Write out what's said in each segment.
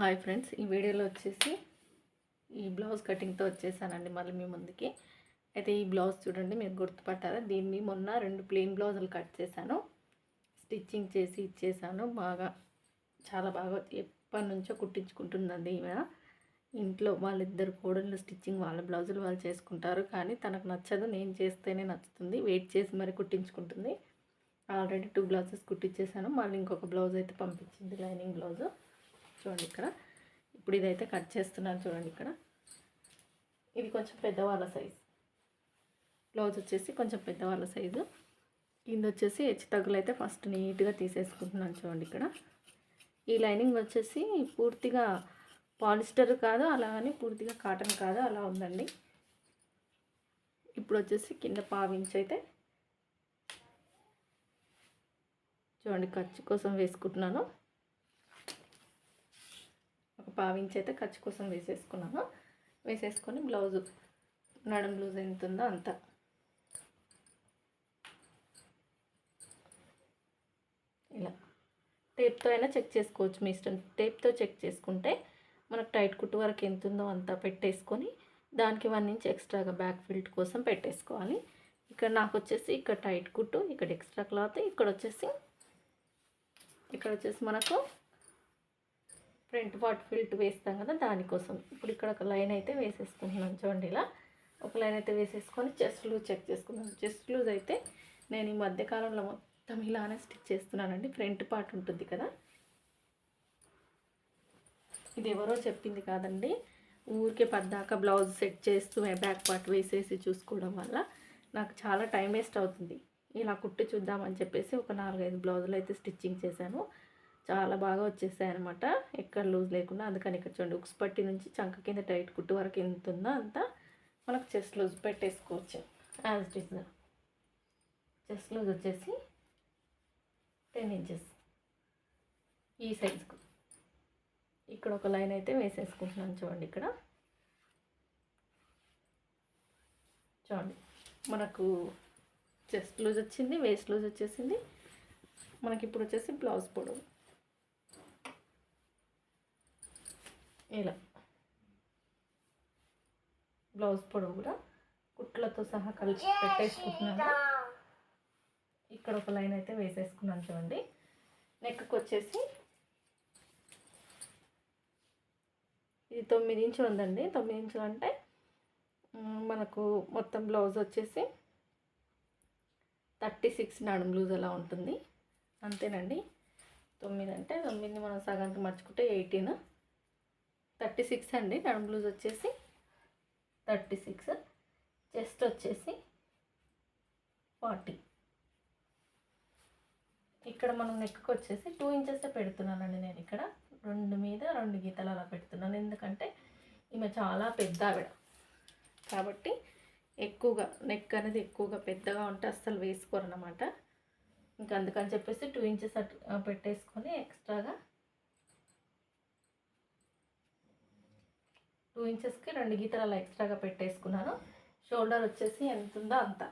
Hi friends ఈ వీడియోలో వచ్చేసి ఈ బ్లౌజ్ కటింగ్తో వచ్చేసానండి మళ్ళీ మీ ముందుకి. అయితే ఈ బ్లౌజ్ చూడండి మీరు గుర్తుపట్టారా? దీన్ని మొన్న రెండు ప్లెయిన్ బ్లౌజులు కట్ చేశాను. స్టిచ్చింగ్ చేసి ఇచ్చేసాను. బాగా చాలా బాగా ఎప్పటి నుంచో కుట్టించుకుంటుందండి ఈమె. ఇంట్లో వాళ్ళిద్దరు కోడళ్ళు స్టిచ్చింగ్ వాళ్ళ బ్లౌజులు వాళ్ళు చేసుకుంటారు. కానీ తనకు నచ్చదు నేను చేస్తేనే నచ్చుతుంది. వెయిట్ చేసి మరి కుట్టించుకుంటుంది. ఆల్రెడీ టూ బ్లౌజెస్ కుట్టించేసాను మళ్ళీ ఇంకొక బ్లౌజ్ అయితే పంపించింది లైనింగ్ బ్లౌజు. చూడండి ఇక్కడ. ఇప్పుడు ఇదైతే కట్ చేస్తున్నాను చూడండి ఇక్కడ. ఇది కొంచెం పెద్దవాళ్ళ సైజ్. బ్లౌజ్ వచ్చేసి కొంచెం పెద్దవాళ్ళ సైజు. కింద వచ్చేసి హెచ్చు తగ్గులైతే ఫస్ట్ నీట్గా తీసేసుకుంటున్నాను చూడండి ఇక్కడ. ఈ లైనింగ్ వచ్చేసి పూర్తిగా పాలిస్టర్ కాదు అలాగని పూర్తిగా కాటన్ కాదు అలా ఉందండి. ఇప్పుడు వచ్చేసి కింద పావించి అయితే చూడండి ఖర్చు కోసం వేసుకుంటున్నాను. పావించి అయితే ఖర్చు కోసం వేసేసుకున్నాను. వేసేసుకొని బ్లౌజ్ నడుం బ్లౌజ్ ఎంత ఉందో అంత. ఇలా. టేప్తో అయినా చెక్ చేసుకోవచ్చు మీ ఇష్టం. టేప్తో చెక్ చేసుకుంటే మనకు టైట్ కుట్టు వరకు ఎంత ఉందో అంతా పెట్టేసుకొని దానికి వన్ ఇంచ్ ఎక్స్ట్రాగా బ్యాక్ ఫిల్ట్ కోసం పెట్టేసుకోవాలి. ఇక్కడ నాకు వచ్చేసి ఇక్కడ టైట్ కుట్టు ఇక్కడ ఎక్స్ట్రా క్లాత్ ఇక్కడ వచ్చేసి ఇక్కడ వచ్చేసి మనకు ఫ్రంట్ పార్ట్ ఫిల్ట్ వేస్తాం కదా దానికోసం. ఇప్పుడు ఇక్కడ ఒక లైన్ అయితే వేసేసుకుంటున్నాను చూడండి ఇలా. ఒక లైన్ అయితే వేసేసుకొని చెస్ట్ లూజ్ చెక్ చేసుకున్నాను చెస్ట్ లూజ్ అయితే నేను ఈ మధ్యకాలంలో మొత్తం ఇలానే స్టిచ్ చేస్తున్నానండి. ఫ్రంట్ పార్ట్ ఉంటుంది కదా. ఇది ఎవరో చెప్పింది కాదండి. ఊరికే పద్దాక బ్లౌజ్ సెట్ చేస్తూ బ్యాక్ పార్ట్ వేసేసి చూసుకోవడం వల్ల నాకు చాలా టైం వేస్ట్ అవుతుంది. ఇలా కుట్టి చూద్దామని చెప్పేసి ఒక నాలుగైదు బ్లౌజులు అయితే స్టిచ్చింగ్ చేశాను. చాలా బాగా వచ్చేసాయి అనమాట ఎక్కడ లూజ్ లేకుండా అందుకని ఇక్కడ చూడండి ఉక్స్ పట్టి నుంచి చంక కింద టైట్ కుట్టు వరకు ఎంత ఉందో అంతా మనకు చెస్ట్ లూజ్ పెట్టేసుకోవచ్చు. As it is chest loose వచ్చేసి టెన్ ఇంచెస్ ఈ సైజుకు ఇక్కడ ఒక లైన్ అయితే వేసేసుకుంటున్నాను చూడండి ఇక్కడ. చూడండి మనకు చెస్ట్ లూజ్ వచ్చింది వేస్ట్ లూజ్ వచ్చేసింది. మనకి ఇప్పుడు వచ్చేసి బ్లౌజ్ పొడవు. ఇలా. బ్లౌజ్ పొడవు కూడా కుట్లతో సహా కలిసి పెట్టేసుకుంటున్నాను. ఇక్కడ ఒక లైన్ అయితే వేసేసుకున్నాను చూడండి. నెక్కి వచ్చేసి ఇది తొమ్మిది ఇంచులు ఉందండి. తొమ్మిది ఇంచులు అంటే మనకు మొత్తం బ్లౌజ్ వచ్చేసి థర్టీ సిక్స్ నడుము బ్లూజ్ అలా ఉంటుంది. అంతేనండి. తొమ్మిది అంటే తొమ్మిది మనం సగానికి మర్చుకుంటే ఎయిటీన్. థర్టీ సిక్స్ అండి నడుం బ్లూజ్ వచ్చేసి థర్టీ సిక్స్. చెస్ట్ వచ్చేసి ఫార్టీ. ఇక్కడ మనం నెక్కి వచ్చేసి టూ ఇంచెస్ పెడుతున్నానండి నేను ఇక్కడ. రెండు మీద రెండు గీతలు అలా పెడుతున్నాను. ఎందుకంటే ఈమె చాలా పెద్ద ఆవిడ. కాబట్టి ఎక్కువగా నెక్ అనేది ఎక్కువగా పెద్దగా ఉంటే అస్సలు వేసుకోరు అనమాట ఇంకా అందుకని చెప్పేసి టూ ఇంచెస్ అటు పెట్టేసుకొని ఎక్స్ట్రాగా టూ ఇంచెస్కి రెండు గీతలు అలా ఎక్స్ట్రాగా పెట్టేసుకున్నాను. షోల్డర్ వచ్చేసి ఎంత ఉందో అంత.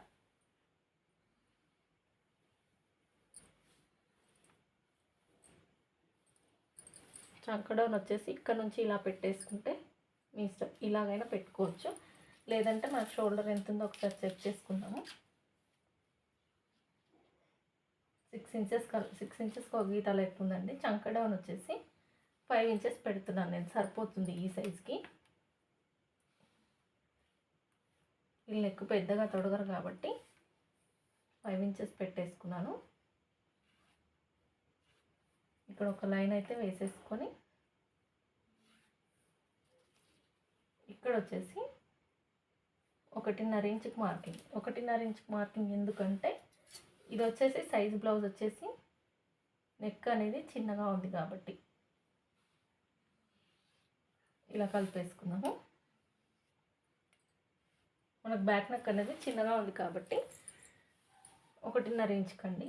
చంకడౌన్ వచ్చేసి ఇక్కడ నుంచి ఇలా పెట్టేసుకుంటే మీ ఇష్టం. ఇలాగైనా పెట్టుకోవచ్చు. లేదంటే మన షోల్డర్ ఎంత ఉందో ఒకసారి చెక్ చేసుకుందాము. సిక్స్ ఇంచెస్ సిక్స్ ఇంచెస్కి ఒక గీత లేకుందండి చంకడౌన్ చంక డౌన్ వచ్చేసి ఫైవ్ ఇంచెస్ పెడుతున్నాను నేను. సరిపోతుంది ఈ సైజ్కి. వీళ్ళు ఎక్కువ పెద్దగా తొడగరు కాబట్టి ఫైవ్ ఇంచెస్ పెట్టేసుకున్నాను. ఇక్కడ ఒక లైన్ అయితే వేసేసుకొని ఇక్కడ వచ్చేసి ఒకటిన్నర ఇంచుకి మార్కింగ్. ఒకటిన్నర ఇంచుకి మార్కింగ్ ఎందుకంటే ఇది వచ్చేసి సైజ్ బ్లౌజ్ వచ్చేసి నెక్ అనేది చిన్నగా ఉంది కాబట్టి. ఇలా కలిపేసుకున్నాము మనకు బ్యాక్ నెక్ అనేది చిన్నగా ఉంది కాబట్టి ఒకటిన్నర ఇంచుకండి.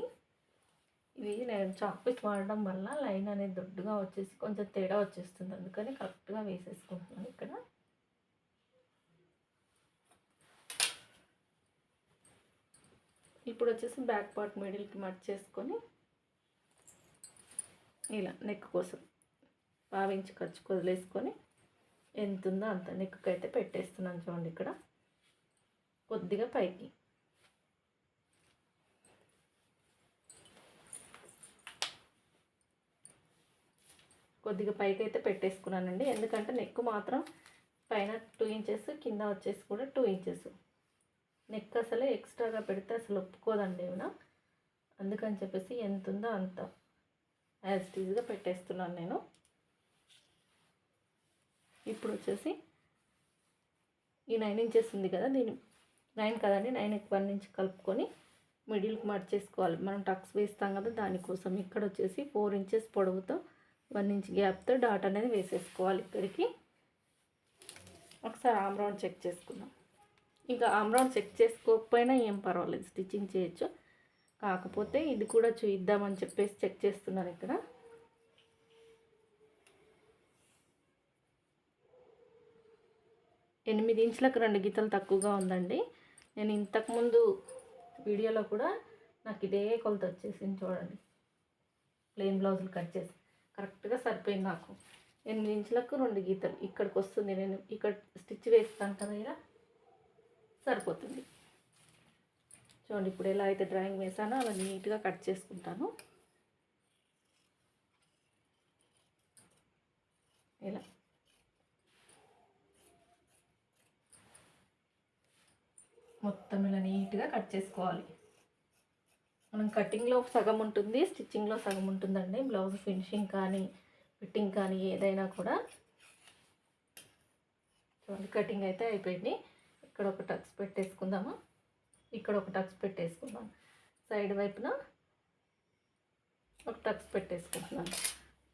ఇవి నేను చాక్ పీస్ వాడడం వల్ల లైన్ అనేది దొడ్డుగా వచ్చేసి కొంచెం తేడా వచ్చేస్తుంది. అందుకని కరెక్ట్గా వేసేసుకుంటున్నాను ఇక్కడ. ఇప్పుడు వచ్చేసి బ్యాక్ పార్ట్ మిడిల్కి మట్ చేసుకొని ఇలా నెక్ కోసం పావించి ఖర్చు వదిలేసుకొని ఎంత ఉందో అంత నెక్కు అయితే పెట్టేస్తున్నాను చూడండి ఇక్కడ. కొద్దిగా పైకి. కొద్దిగా పైకి అయితే పెట్టేసుకున్నానండి. ఎందుకంటే నెక్ మాత్రం పైన టూ ఇంచెస్ కింద వచ్చేసి కూడా టూ ఇంచెస్. నెక్ అసలు ఎక్స్ట్రాగా పెడితే అసలు ఒప్పుకోదండి ఏమైనా అందుకని చెప్పేసి ఎంత ఉందో అంత యాజ్ టీజ్గా పెట్టేస్తున్నాను నేను. ఇప్పుడు వచ్చేసి ఈ నైన్ ఇంచెస్ ఉంది కదా దీని నైన్ కదండి నైన్ వన్ నుంచి కలుపుకొని మిడిల్కి మార్చేసుకోవాలి మనం టక్స్ వేస్తాం కదా దానికోసం ఇక్కడ వచ్చేసి ఫోర్ ఇంచెస్ పొడవుతో వన్ ఇంచ్ గ్యాప్తో డాట్ అనేది వేసేసుకోవాలి ఇక్కడికి. ఒకసారి ఆమ్ చెక్ చేసుకుందాం. ఇంకా ఆమ్ చెక్ చేసుకోకపోయినా ఏం పర్వాలేదు స్టిచ్చింగ్ చేయొచ్చు. కాకపోతే ఇది కూడా చూద్దామని చెప్పేసి చెక్ చేస్తున్నాను ఇక్కడ. ఎనిమిది ఇంచులకు రెండు గీతలు తక్కువగా ఉందండి. నేను ఇంతకుముందు వీడియోలో కూడా నాకు ఇదే కొలత వచ్చేసింది చూడండి. ప్లెయిన్ బ్లౌజులు కట్ చేసి. కరెక్ట్గా సరిపోయింది నాకు. ఎనిమిది ఇంచులకు రెండు గీతలు. ఇక్కడికి వస్తుంది. నేను ఇక్కడ స్టిచ్ వేస్తాను కదా ఇలా. సరిపోతుంది. చూడండి ఇప్పుడు ఎలా అయితే డ్రాయింగ్ వేసానో అలా నీట్గా కట్ చేసుకుంటాను. ఇలా. మొత్తం ఇలా నీట్గా కట్ చేసుకోవాలి. మనం కటింగ్లో సగం ఉంటుంది స్టిచ్చింగ్లో సగం ఉంటుందండి. బ్లౌజ్ ఫినిషింగ్ కానీ ఫిట్టింగ్ కానీ ఏదైనా కూడా. చూడండి కటింగ్ అయితే అయిపోయింది. ఇక్కడ ఒక టక్స్ పెట్టేసుకుందాము. ఇక్కడ ఒక టక్స్ పెట్టేసుకుందాం సైడ్ వైపున ఒక టక్స్ పెట్టేసుకుంటున్నాను.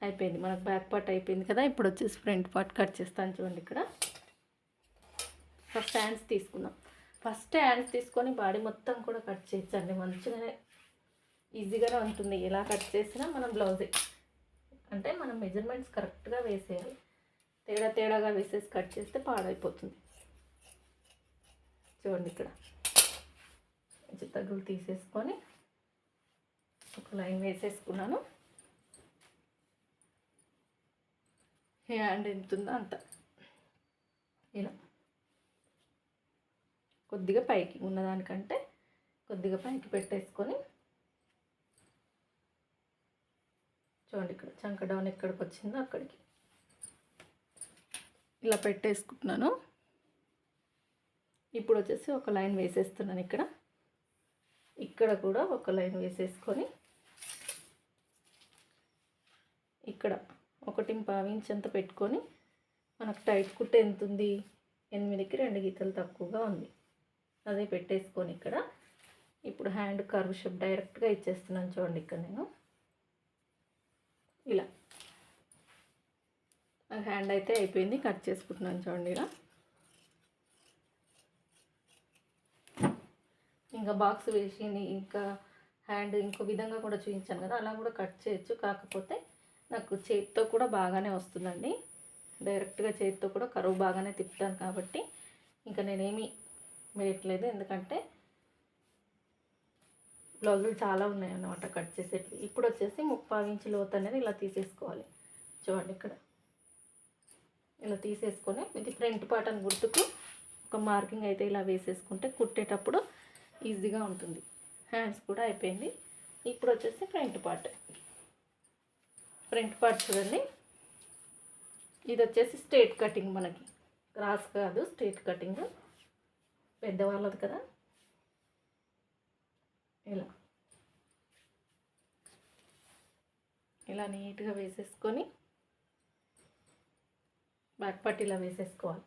అయిపోయింది. మనకు బ్యాక్ పార్ట్ అయిపోయింది కదా. ఇప్పుడు వచ్చేసి ఫ్రంట్ పార్ట్ కట్ చేస్తాను చూడండి ఇక్కడ. ఫస్ట్ హ్యాండ్స్ తీసుకుందాం. ఫస్ట్ హ్యాండ్స్ తీసుకొని బాడీ మొత్తం కూడా కట్ చేయొచ్చండి మంచిగానే ఈజీగానే ఉంటుంది. ఎలా కట్ చేసినా మనం బ్లౌజే. అంటే మనం మెజర్మెంట్స్ కరెక్ట్గా వేసేయాలి. తేడా తేడాగా వేసేసి కట్ చేస్తే పాడైపోతుంది. చూడండి ఇక్కడ. చిత్తగులు తగ్గులు తీసేసుకొని ఒక లైన్ వేసేసుకున్నాను. హ్యాండ్ ఎంత ఉందో అంత. ఇలా. కొద్దిగా పైకి ఉన్నదానికంటే కొద్దిగా పైకి పెట్టేసుకొని చూడండి ఇక్కడ చంక డౌన్ ఎక్కడికి వచ్చిందో అక్కడికి. ఇలా పెట్టేసుకుంటున్నాను. ఇప్పుడు వచ్చేసి ఒక లైన్ వేసేస్తున్నాను ఇక్కడ. ఇక్కడ కూడా ఒక లైన్ వేసేసుకొని ఇక్కడ ఒకటి పావించంత పెట్టుకొని మనకు టైట్ కుట్ట ఎంత ఉంది? ఎనిమిదికి రెండు గీతలు తక్కువగా ఉంది. అదే పెట్టేసుకొని ఇక్కడ. ఇప్పుడు హ్యాండ్ కర్వ్ షేప్ డైరెక్ట్గా ఇచ్చేస్తున్నాను చూడండి ఇక్కడ నేను. ఇలా. హ్యాండ్ అయితే అయిపోయింది కట్ చేసుకుంటున్నాను చూడండి ఇలా. ఇంకా బాక్స్ వేసి ఇంకా హ్యాండ్ ఇంకో విధంగా కూడా చూపించాను కదా అలా కూడా కట్ చేయొచ్చు. కాకపోతే నాకు చేతితో కూడా బాగానే వస్తుందండి. డైరెక్ట్గా చేతితో కూడా కరువు బాగానే తిప్పుతాను కాబట్టి ఇంకా నేనేమి వేయట్లేదు ఎందుకంటే బ్లౌజులు చాలా ఉన్నాయి అన్నమాట కట్ చేసేటివి. ఇప్పుడు వచ్చేసి ముప్పావు ఇంచు లోతు అనేది ఇలా తీసేసుకోవాలి. చూడండి ఇక్కడ. ఇలా తీసేసుకొని ఇది ఫ్రంట్ పార్ట్ అని గుర్తుకు ఒక మార్కింగ్ అయితే ఇలా వేసేసుకుంటే కుట్టేటప్పుడు ఈజీగా ఉంటుంది. హ్యాండ్స్ కూడా అయిపోయింది. ఇప్పుడు వచ్చేసి ఫ్రంట్ పార్ట్. ఫ్రంట్ పార్ట్ చూడండి. ఇది వచ్చేసి స్ట్రేట్ కటింగ్ మనకి. క్రాస్ కాదు స్ట్రేట్ కటింగ్. పెద్దవాళ్ళది కదా? ఇలా. ఇలా నీట్గా వేసేసుకొని బ్యాక్ పార్ట్ ఇలా వేసేసుకోవాలి.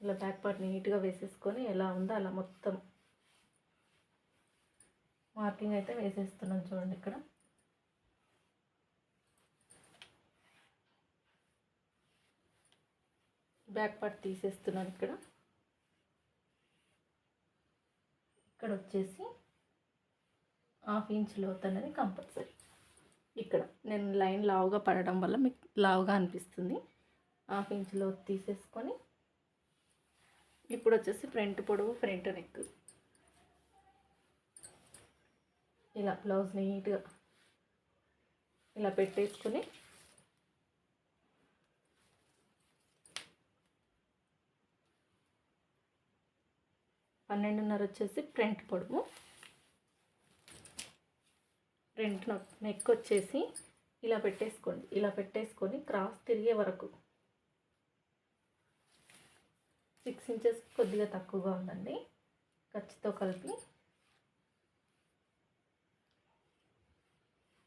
ఇలా బ్యాక్ పార్ట్ నీట్గా వేసేసుకొని ఎలా ఉందో అలా మొత్తం. మార్కింగ్ అయితే వేసేస్తున్నాం చూడండి ఇక్కడ. బ్యాక్ పార్ట్ తీసేస్తున్నాను ఇక్కడ. ఇక్కడ వచ్చేసి హాఫ్ ఇంచ్ లోత్ అనేది కంపల్సరీ. ఇక్కడ నేను లైన్ లావుగా పడడం వల్ల మీకు లావుగా అనిపిస్తుంది. హాఫ్ ఇంచ్ లోత్ తీసేసుకొని ఇప్పుడు వచ్చేసి ఫ్రంట్ పొడవు ఫ్రంట్ నెక్. ఇలా బ్లౌజ్ నీట్గా ఇలా పెట్టేసుకొని పన్నెండున్నర వచ్చేసి ఫ్రంట్ పొడవు ఫ్రంట్ నెక్ వచ్చేసి ఇలా పెట్టేసుకోండి. ఇలా పెట్టేసుకొని క్రాస్ తిరిగే వరకు. సిక్స్ ఇంచెస్ కొద్దిగా తక్కువగా ఉందండి. ఖర్చుతో కలిపి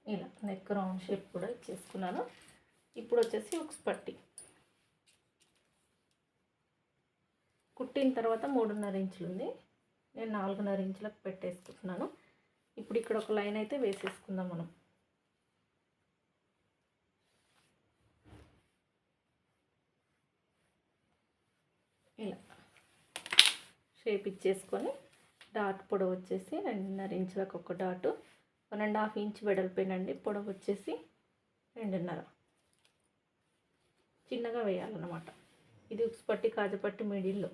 ఇలా నెక్ రౌండ్ షేప్ కూడా ఇచ్చేసుకున్నాను. ఇప్పుడు వచ్చేసి ఉక్స్ పట్టి. కుట్టిన తర్వాత మూడున్నర ఇంచులు ఉంది నేను నాలుగున్నర ఇంచులకు పెట్టేసుకుంటున్నాను. ఇప్పుడు ఇక్కడ ఒక లైన్ అయితే వేసేసుకుందాం మనం. ఇలా. షేప్ ఇచ్చేసుకొని డాట్ పొడవు వచ్చేసి రెండున్నర ఇంచులకు ఒక dot. One and half inch వెడల్పోయినండి పొడవు వచ్చేసి రెండున్నర. చిన్నగా వేయాలన్నమాట. ఇది ఉక్స్ పట్టి కాజపట్టి మిడిల్లో.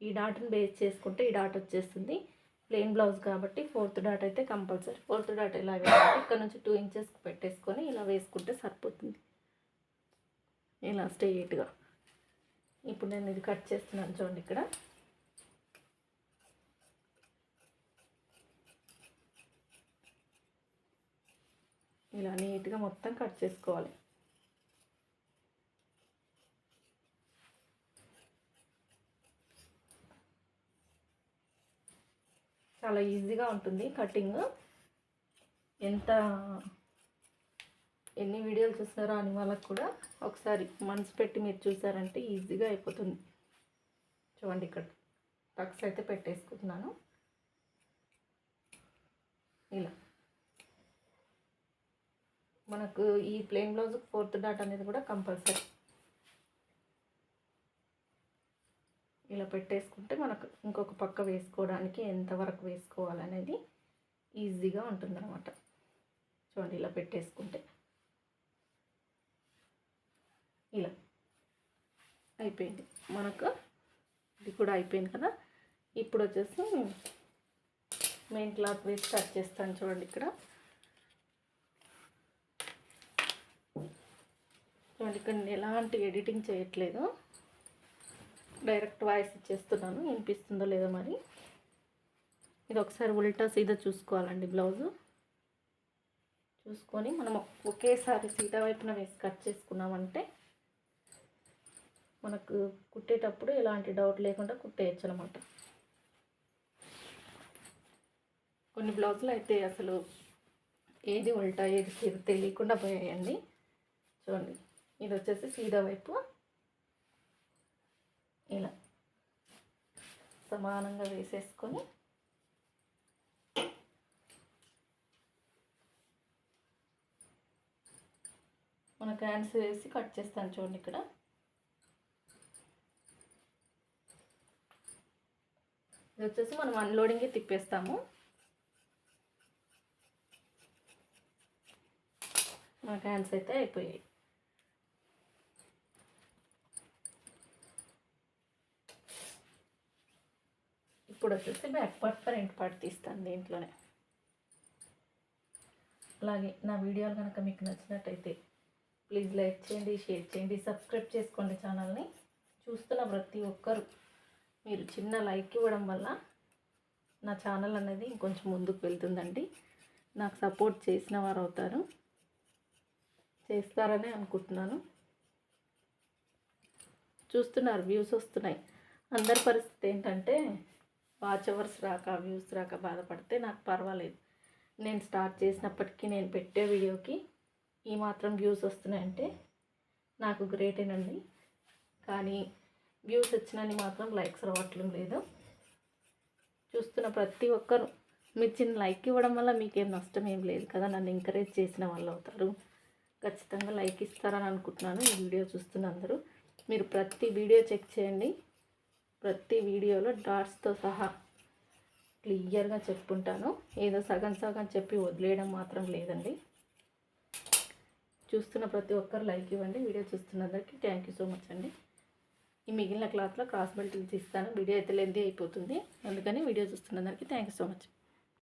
ఈ డాట్ని బేస్ చేసుకుంటే ఈ డాట్ వచ్చేస్తుంది. ప్లెయిన్ బ్లౌజ్ కాబట్టి ఫోర్త్ డాట్ అయితే కంపల్సరీ. ఫోర్త్ డాట్ ఇలా వేయాలి. ఇక్కడ నుంచి టూ ఇంచెస్ పెట్టేసుకొని ఇలా వేసుకుంటే సరిపోతుంది. ఇలా స్ట్రెయిట్గా. ఇప్పుడు నేను ఇది కట్ చేస్తున్నాను చూడండి ఇక్కడ. ఇలా నీట్గా మొత్తం కట్ చేసుకోవాలి. చాలా ఈజీగా ఉంటుంది కటింగ్. ఎంత ఎన్ని వీడియోలు చూస్తున్నారో అని వాళ్ళకు కూడా ఒకసారి మనసు పెట్టి మీరు చూసారంటే ఈజీగా అయిపోతుంది. చూడండి ఇక్కడ టక్స్ అయితే పెట్టేసుకుంటున్నాను. ఇలా. మనకు ఈ ప్లెయిన్ బ్లౌజ్ ఫోర్త్ డాట్ అనేది కూడా కంపల్సరీ. ఇలా పెట్టేసుకుంటే మనకు ఇంకొక పక్క వేసుకోవడానికి ఎంతవరకు వేసుకోవాలనేది ఈజీగా ఉంటుందన్నమాట. చూడండి ఇలా పెట్టేసుకుంటే. ఇలా. అయిపోయింది. మనకు ఇది కూడా అయిపోయింది కదా. ఇప్పుడు వచ్చేసి మెయిన్ క్లాత్ వేసి కట్ చేస్తాను చూడండి ఇక్కడ. చూడండి ఇక్కడ ఎలాంటి ఎడిటింగ్ చేయట్లేదు. డైరెక్ట్ వాయిస్ ఇచ్చేస్తున్నాను. వినిపిస్తుందో లేదో మరి. ఇది ఒకసారి ఉల్టా సీదా చూసుకోవాలండి బ్లౌజు. చూసుకొని మనం ఒకేసారి సీదా వైపున వేసి కట్ చేసుకున్నామంటే మనకు కుట్టేటప్పుడు ఎలాంటి డౌట్ లేకుండా కుట్టేయచ్చు అనమాట కొన్ని బ్లౌజులు అయితే అసలు ఏది ఉల్టా ఏది సీదా తెలియకుండా పోయాయండి. చూడండి. ఇది వచ్చేసి సీదా వైపు ఇలా సమానంగా వేసేసుకొని మన క్యాన్స్ వేసి కట్ చేస్తాను చూడండి ఇక్కడ. ఇది వచ్చేసి మనం అన్లోడింగ్కి తిప్పేస్తాము. మన క్యాన్స్ అయితే అయిపోయాయి. ఇప్పుడు వచ్చేసి బ్యాక్ పార్ట్ ఫ్రంట్ పార్ట్ తీస్తాను దీంట్లోనే. అలాగే నా వీడియోలు కనుక మీకు నచ్చినట్టయితే ప్లీజ్ లైక్ చేయండి షేర్ చేయండి సబ్స్క్రైబ్ చేసుకోండి ఛానల్ని. చూస్తున్న ప్రతి ఒక్కరు మీరు చిన్న లైక్ ఇవ్వడం వల్ల నా ఛానల్ అనేది ఇంకొంచెం ముందుకు వెళ్తుందండి. నాకు సపోర్ట్ చేసిన వారు అవుతారు. చేస్తారనే అనుకుంటున్నాను. చూస్తున్నారు వ్యూస్ వస్తున్నాయి. అందరి పరిస్థితి ఏంటంటే వాచ్ అవర్స్ రాక వ్యూస్ రాక బాధపడితే నాకు పర్వాలేదు. నేను స్టార్ట్ చేసినప్పటికీ నేను పెట్టే వీడియోకి ఈ మాత్రం వ్యూస్ వస్తున్నాయంటే నాకు గ్రేటేనండి కానీ వ్యూస్ వచ్చినని మాత్రం లైక్స్ రావట్లేదు లేదు. చూస్తున్న ప్రతి ఒక్కరు మీరు చిన్న లైక్ ఇవ్వడం వల్ల మీకేం నష్టం ఏం లేదు కదా నన్ను ఎంకరేజ్ చేసిన వాళ్ళు అవుతారు. ఖచ్చితంగా లైక్ ఇస్తారని అనుకుంటున్నాను ఈ వీడియో చూస్తున్న అందరూ. మీరు ప్రతి వీడియో చెక్ చేయండి. ప్రతి వీడియోలో డాట్స్తో సహా క్లియర్గా చెప్పుంటాను. ఏదో సగం సగం చెప్పి వదిలేయడం మాత్రం లేదండి. చూస్తున్న ప్రతి ఒక్కరు లైక్ ఇవ్వండి. వీడియో చూస్తున్నందరికీ థ్యాంక్ యూ సో మచ్ అండి. ఈ మిగిలిన క్లాత్లో క్రాస్ బెల్ట్ తీస్తాను వీడియో అయితే లెందీ అయిపోతుంది. అందుకని వీడియో చూస్తున్నందరికీ థ్యాంక్ యూ సో మచ్.